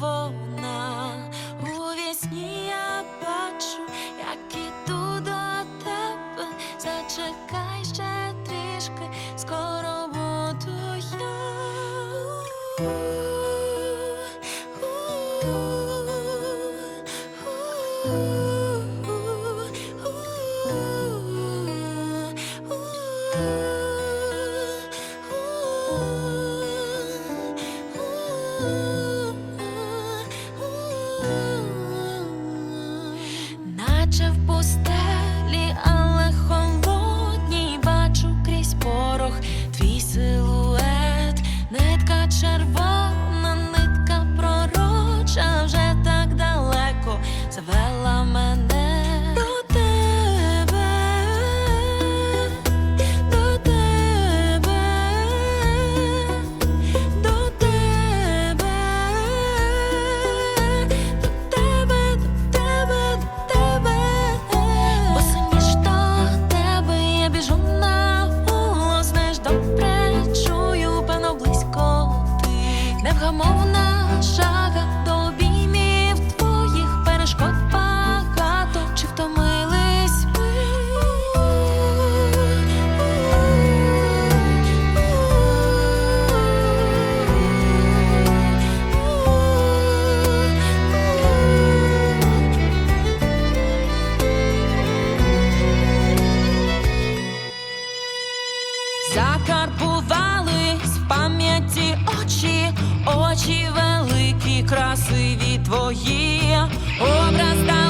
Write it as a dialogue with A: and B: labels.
A: вона. У вісні я бачу, як іду до тебе, зачекай ще трішки, скоро буду я. Завела мене до тебе, до тебе, до тебе, до тебе, до тебе, до тебе, бо сильніш до тебе я біжу на голос, знаєш, добре чую, певно, близько ти. Невгамовна шага Закарбувались в пам'яті очі, очі великі, красиві твої, образ